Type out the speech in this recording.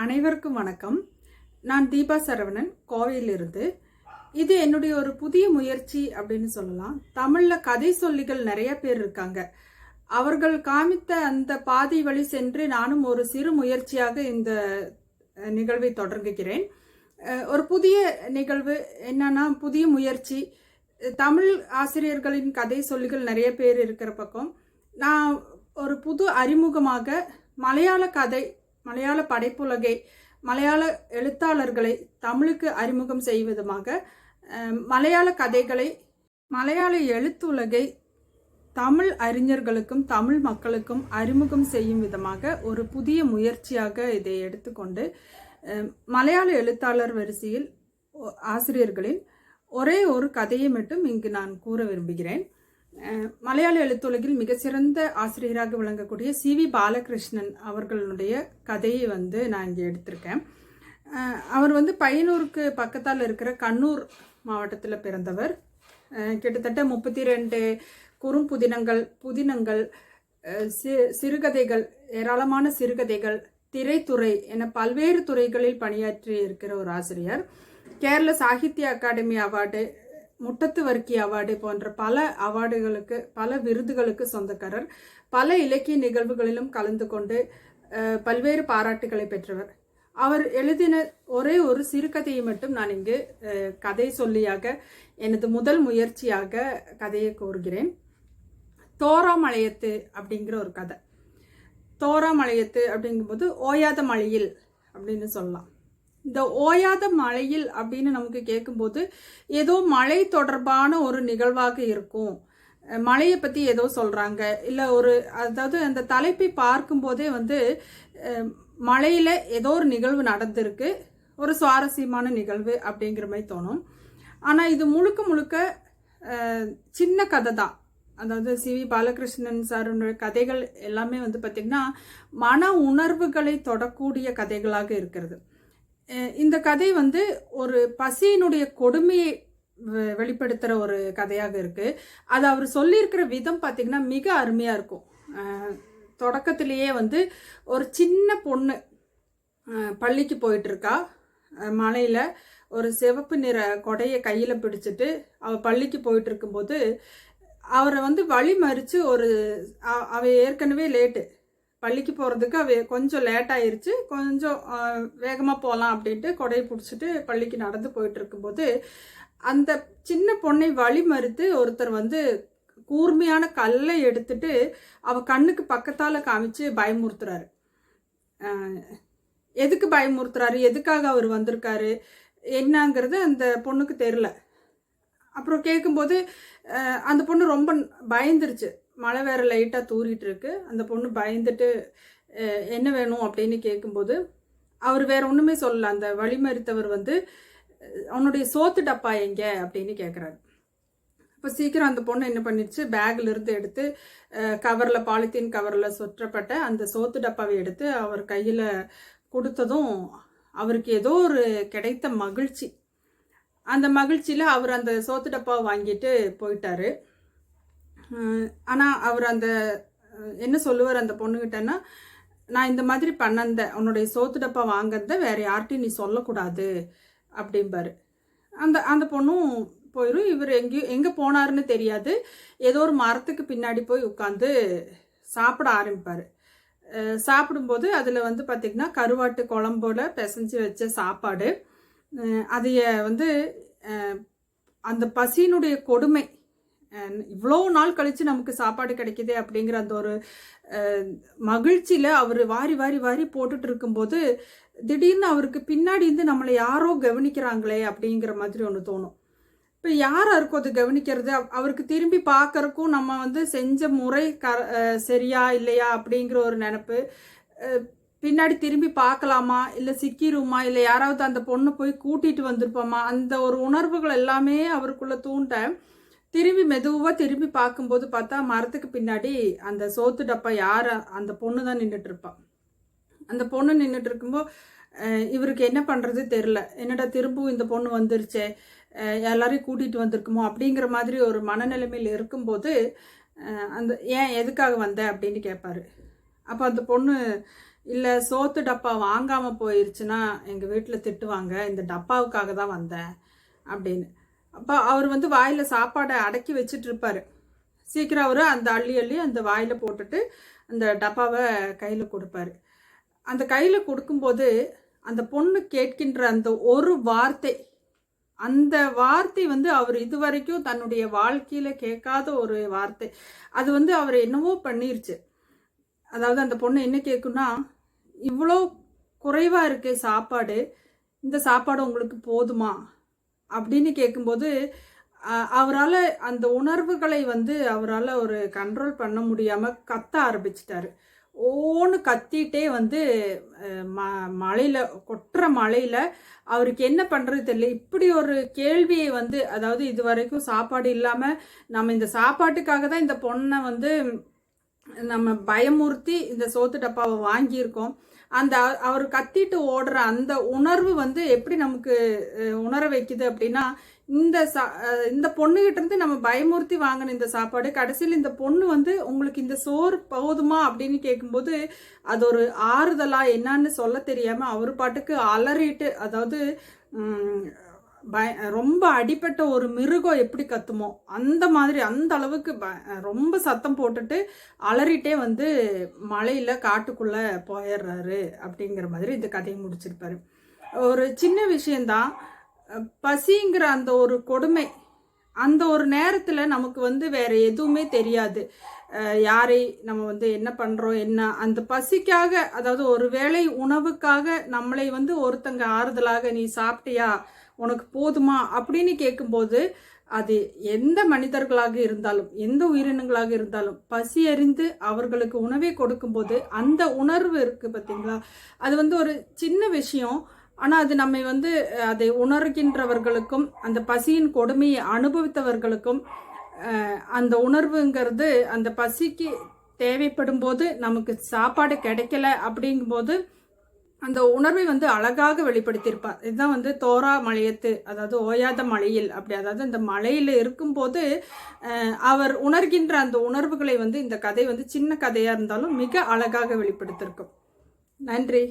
அனைவருக்கும் வணக்கம். நான் தீபா சரவணன் கோவையிலிருந்து. இது என்னுடைய ஒரு புதிய முயற்சி அப்படின்னு சொல்லலாம். தமிழில் கதை சொல்லிகள் நிறைய பேர் இருக்காங்க. அவர்கள் காமித்த அந்த பாதை வழி சென்று நானும் ஒரு சிறு முயற்சியாக இந்த நிகழ்வை தொடங்குகிறேன். ஒரு புதிய நிகழ்வு என்னன்னா புதிய முயற்சி. தமிழ் ஆசிரியர்களின் கதை சொல்லிகள் நிறைய பேர் இருக்கிற பக்கம். நான் ஒரு புது அறிமுகமாக மலையாள கதை மலையாள படைப்புலகை மலையாள எழுத்தாளர்களை தமிழுக்கு அறிமுகம் செய்வதுமாக மலையாள கதைகளை மலையாள எழுத்துலகை தமிழ் அறிஞர்களுக்கும் தமிழ் மக்களுக்கும் அறிமுகம் செய்யும் விதமாக ஒரு புதிய முயற்சியாக இதை எடுத்துக்கொண்டு மலையாள எழுத்தாளர் வரிசையில் ஆசிரியர்களின் ஒரே ஒரு கதையை மட்டும் இங்கு நான் கூற விரும்புகிறேன். மலையாள எழுத்துலகில் மிகச்சிறந்த ஆசிரியராக விளங்கக்கூடிய சி வி பாலகிருஷ்ணன் அவர்களுடைய கதையை வந்து நான் இங்கே எடுத்திருக்கேன். அவர் வந்து பையனூருக்கு பக்கத்தால் இருக்கிற கண்ணூர் மாவட்டத்தில் பிறந்தவர். கிட்டத்தட்ட முப்பத்தி ரெண்டு குறும்புதினங்கள் புதினங்கள் சி- சிறுகதைகள் ஏராளமான சிறுகதைகள் திரைத்துறை என பல்வேறு துறைகளில் பணியாற்றி இருக்கிற ஒரு ஆசிரியர். Kerala Sahitya academy award Muttathu Varkey award போன்ற பல அவார்டுகளுக்கு பல விருதுகளுக்கு சொந்தக்காரர். பல இலக்கிய நிகழ்வுகளிலும் கலந்து கொண்டு பல்வேறு பாராட்டுகளை பெற்றவர். அவர் எழுதின ஒரே ஒரு சிறுகதையை மட்டும் நான் இங்கு கதை சொல்லியாக எனது முதல் முயற்சியாக கதையை கூறுகிறேன். தோராமலையத்து அப்படிங்கிற ஒரு கதை. தோராமலையத்து அப்படிங்கும்போது ஓயாத மலையில் அப்படின்னு சொல்லலாம். இந்த ஓயாத மழையில் அப்படின்னு நமக்கு கேட்கும்போது ஏதோ மழை தொடர்பான ஒரு நிகழ்வாக இருக்கும். மழையை பற்றி ஏதோ சொல்கிறாங்க இல்லை ஒரு அதாவது அந்த தலைப்பை பார்க்கும்போதே வந்து மழையில் ஏதோ ஒரு நிகழ்வு நடந்திருக்கு. ஒரு சுவாரஸ்யமான நிகழ்வு அப்படிங்கிற மாதிரி தோணும். ஆனால் இது முழுக்க முழுக்க சின்ன கதை தான். அதாவது சி வி பாலகிருஷ்ணன் சாருடைய கதைகள் எல்லாமே வந்து பார்த்திங்கன்னா மன உணர்வுகளை தொடக்கூடிய கதைகளாக இருக்கிறது. இந்த கதை வந்து ஒரு பசியினுடைய கொடுமையை வெளிப்படுத்துகிற ஒரு கதையாக இருக்குது அது அவர் சொல்லியிருக்கிற விதம் பார்த்திங்கன்னா மிக அருமையாக இருக்கும். தொடக்கத்திலேயே வந்து ஒரு சின்ன பொண்ணு பள்ளிக்கு போயிட்டுருக்கா. மலையில் ஒரு சிவப்பு நிற கொடையை கையில் பிடிச்சிட்டு அவள் பள்ளிக்கு போயிட்டு இருக்கும்போது அவரை வந்து வழி மறித்து ஒரு அவ ஏற்கனவே லேட்டு பள்ளிக்கு போகிறதுக்கு அவ கொஞ்சம் லேட் ஆயிருச்சு. கொஞ்சம் வேகமாக போகலாம் அப்படின்ட்டு கொடையை பிடிச்சிட்டு பள்ளிக்கு நடந்து போயிட்டு இருக்கும்போது அந்த சின்ன பொண்ணை வழி மறுத்து ஒருத்தர் வந்து கூர்மையான கல்லை எடுத்துட்டு அவ கண்ணுக்கு பக்கத்தால் காமிச்சு பயமுறுத்துறாரு. எதுக்கு பயமுறுத்துறாரு? எதுக்காக அவர் வந்திருக்காரு? என்னங்கிறது அந்த பொண்ணுக்கு தெரில அப்புறம் கேட்கும்போது அந்த பொண்ணு ரொம்ப பயந்துருச்சு. மழை வேற லைட்டாக தூரிட்டு இருக்கு அந்த பொண்ணு பயந்துட்டு என்ன வேணும்? அப்படின்னு கேட்கும்போது அவர் வேற ஒன்றுமே சொல்லல. அந்த வழிமறித்தவர் வந்து அவனுடைய சோத்து டப்பா எங்க? அப்படின்னு கேட்குறாரு இப்போ சீக்கிரம் அந்த பொண்ணு என்ன பண்ணிடுச்சு? பேக்லேருந்து எடுத்து கவரில் பாலித்தீன் கவரில் சுற்றப்பட்ட அந்த சோத்து டப்பாவை எடுத்து அவர் கையில் கொடுத்ததும் அவருக்கு ஏதோ ஒரு கிடைத்த மகிழ்ச்சி. அந்த மகிழ்ச்சியில் அவர் அந்த சோத்து டப்பாவை வாங்கிட்டு போயிட்டாரு. ஆனால் அவர் அந்த என்ன சொல்லுவார் அந்த பொண்ணுகிட்டன்னா நான் இந்த மாதிரி பண்ணந்த உன்னுடைய சோத்து டப்பா வாங்கறத வேற யார்கிட்டையும் நீ சொல்லக்கூடாது அப்படிம்பாரு. அந்த அந்த பொண்ணும் போயிடும் இவர் எங்கேயும் எங்கே போனாருன்னு தெரியாது. ஏதோ ஒரு மரத்துக்கு பின்னாடி போய் உட்காந்து சாப்பிட ஆரம்பிப்பார். சாப்பிடும்போது அதில் வந்து பார்த்திங்கன்னா கருவாட்டு குழம்போட பிசைஞ்சு வச்ச சாப்பாடு. அதைய வந்து அந்த பசியினுடைய கொடுமை இவ்வளோ நாள் கழித்து நமக்கு சாப்பாடு கிடைக்கிது அப்படிங்கிற அந்த ஒரு மகிழ்ச்சியில் அவர் வாரி வாரி வாரி போட்டுட்டு இருக்கும்போது திடீர்னு அவருக்கு பின்னாடி இருந்து நம்மளை யாரோ கவனிக்கிறாங்களே அப்படிங்கிற மாதிரி ஒன்று தோணும். இப்போ யாராக இருக்கும் அது கவனிக்கிறது? அவருக்கு திரும்பி பார்க்கறக்கும் நம்ம வந்து செஞ்ச முறை க சரியா இல்லையா அப்படிங்கிற ஒரு நினப்பு பின்னாடி திரும்பி பார்க்கலாமா இல்லை சிக்கிருமா? இல்லை யாராவது அந்த பொண்ணை போய் கூட்டிகிட்டு வந்திருப்போமா? அந்த ஒரு உணர்வுகள் எல்லாமே அவருக்குள்ளே தூண்ட திரும்பி மெதுவாக திரும்பி பார்க்கும்போது பார்த்தா மரத்துக்கு பின்னாடி அந்த சோத்து டப்பா யார் அந்த பொண்ணு தான் நின்றுட்டு இருப்பா அந்த பொண்ணு நின்றுட்டு இருக்கும்போது இவருக்கு என்ன பண்ணுறது தெரில என்னடா திரும்பவும் இந்த பொண்ணு வந்துருச்சே எல்லாரையும் கூட்டிகிட்டு வந்திருக்குமோ அப்படிங்கிற மாதிரி ஒரு மனநிலைமையில் இருக்கும்போது அந்த ஏன் எதுக்காக வந்த? அப்படின்னு கேட்பாரு அப்போ அந்த பொண்ணு இல்லை சோத்து டப்பா வாங்காமல் போயிருச்சுன்னா எங்கள் வீட்டில் திட்டுவாங்க இந்த டப்பாவுக்காக தான் வந்தேன் அப்படின்னு. அப்போ அவர் வந்து வாயில் சாப்பாடை அடக்கி வச்சிட்டு சீக்கிரம் அவர் அந்த அள்ளி அள்ளி அந்த வாயில் போட்டுட்டு அந்த டப்பாவை கையில் கொடுப்பாரு. அந்த கையில் கொடுக்கும்போது அந்த பொண்ணு கேட்கின்ற அந்த ஒரு வார்த்தை அந்த வார்த்தை வந்து அவர் இதுவரைக்கும் தன்னுடைய வாழ்க்கையில் கேட்காத ஒரு வார்த்தை. அது வந்து அவர் என்னவோ பண்ணிருச்சு. அதாவது அந்த பொண்ணு என்ன கேட்குன்னா இவ்வளோ குறைவாக இருக்கே சாப்பாடு. இந்த சாப்பாடு உங்களுக்கு போதுமா? அப்படின்னு கேட்கும்போது அவரால் அந்த உணர்வுகளை வந்து அவரால் ஒரு கண்ட்ரோல் பண்ண முடியாமல் கத்த ஆரம்பிச்சிட்டாரு. ஓன்னு கத்திட்டே வந்து ம மழையில் கொட்டுற மழையில் அவருக்கு என்ன பண்ணுறது தெரியல. இப்படி ஒரு கேள்வியை வந்து அதாவது இது வரைக்கும் சாப்பாடு இல்லாமல் நம்ம இந்த சாப்பாட்டுக்காக தான் இந்த பொண்ணை வந்து நம்ம பயமுறுத்தி இந்த சோத்து டப்பாவை வாங்கியிருக்கோம். அந்த அவர் கத்திட்டு ஓடுற அந்த உணர்வு வந்து எப்படி நமக்கு உணர வைக்குது அப்படின்னா இந்த சா இந்த பொண்ணுகிட்ட இருந்து நம்ம பயமுறுத்தி வாங்கின இந்த சாப்பாடு கடைசியில் இந்த பொண்ணு வந்து உங்களுக்கு இந்த சோறு போதுமா அப்படின்னு கேட்கும்போது அது ஒரு ஆறுதலா என்னன்னு சொல்ல தெரியாம அவர் பாட்டுக்கு அலறிட்டு அதாவது பய ரொம்ப அடிப்பட்ட ஒரு மிருகம் எப்படி கத்துமோ அந்த மாதிரி அந்த அளவுக்கு ப- ரொம்ப சத்தம் போட்டுட்டு அலறிட்டே வந்து மலையில் காட்டுக்குள்ளே போயிடுறாரு அப்படிங்கிற மாதிரி இந்த கதையை முடிச்சிருப்பாரு. ஒரு சின்ன விஷயந்தான் பசிங்கிற அந்த ஒரு கொடுமை அந்த ஒரு நேரத்தில் நமக்கு வந்து வேறு எதுவுமே தெரியாது. யாரை நம்ம வந்து என்ன பண்ணுறோம் என்ன? அந்த பசிக்காக அதாவது ஒரு வேளை உணவுக்காக நம்மளை வந்து ஒருத்தங்க ஆறுதலாக நீ சாப்பிட்டியா? உனக்கு போதுமா? அப்படின்னு கேட்கும்போது அது எந்த மனிதர்களாக இருந்தாலும் எந்த உயிரினங்களாக இருந்தாலும் பசி அறிந்து அவர்களுக்கு உணவை கொடுக்கும்போது அந்த உணர்வு இருக்குது பார்த்தீங்களா அது வந்து ஒரு சின்ன விஷயம். ஆனால் அது நம்மை வந்து அதை உணர்கின்றவர்களுக்கும் அந்த பசியின் கொடுமையை அனுபவித்தவர்களுக்கும் அந்த உணர்வுங்கிறது அந்த பசிக்கு தேவைப்படும் போது நமக்கு சாப்பாடு கிடைக்கல அப்படிங்கும்போது அந்த உணர்வை வந்து அழகாக வெளிப்படுத்தியிருப்பார். இதுதான் வந்து தோரா மலையத்து அதாவது ஓயாத மலையில் அப்படி அதாவது அந்த மலையில் இருக்கும்போது அவர் உணர்கின்ற அந்த உணர்வுகளை வந்து இந்த கதை வந்து சின்ன கதையாக இருந்தாலும் மிக அழகாக வெளிப்படுத்தியிருக்கும். நன்றி.